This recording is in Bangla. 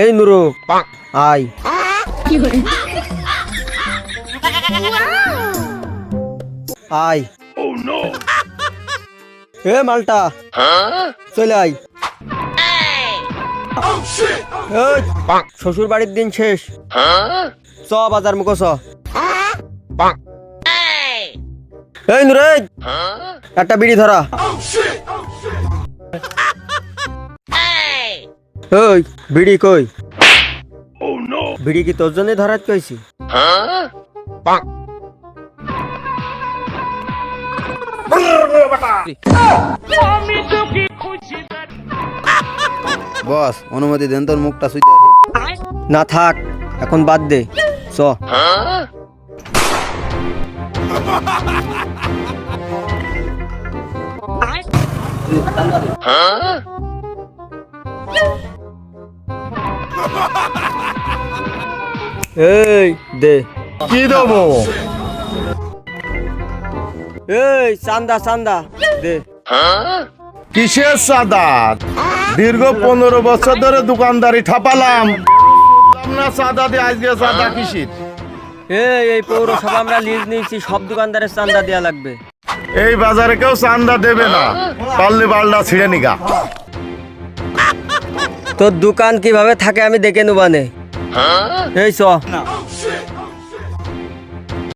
এই নুরু আয়। আয়। এ মালটা চলে আয়। শ্বশুর বাড়ির দিন শেষ। চ বাজার মুখো এই নুরে একটা বিড়ি ধরা। ওই বিড়ি কই? বিড়ি কি তোর জন্য ধরাত কইছি বস অনুমতি দেন তোর মুখটা সুইতে না থাক এখন বাদ দে চ। এই দে। কি দেবো? এই চান্দা চান্দা দে। কিসের সাদা? দীর্ঘ পনেরো বছর ধরে দোকানদারি ঠাপালাম। না সাদা দিয়ে আজকে সাদা কিসির? এই এই পৌরসভা আমরা লিজ নিয়েছি সব দোকানদারের চান্দা দেওয়া লাগবে। এই বাজারে কেউ চান্দা দেবে না। পারলে বাল্লা ছিঁড়ে নিগা। তোর দোকান কীভাবে থাকে আমি দেখে নেবানে এই চ।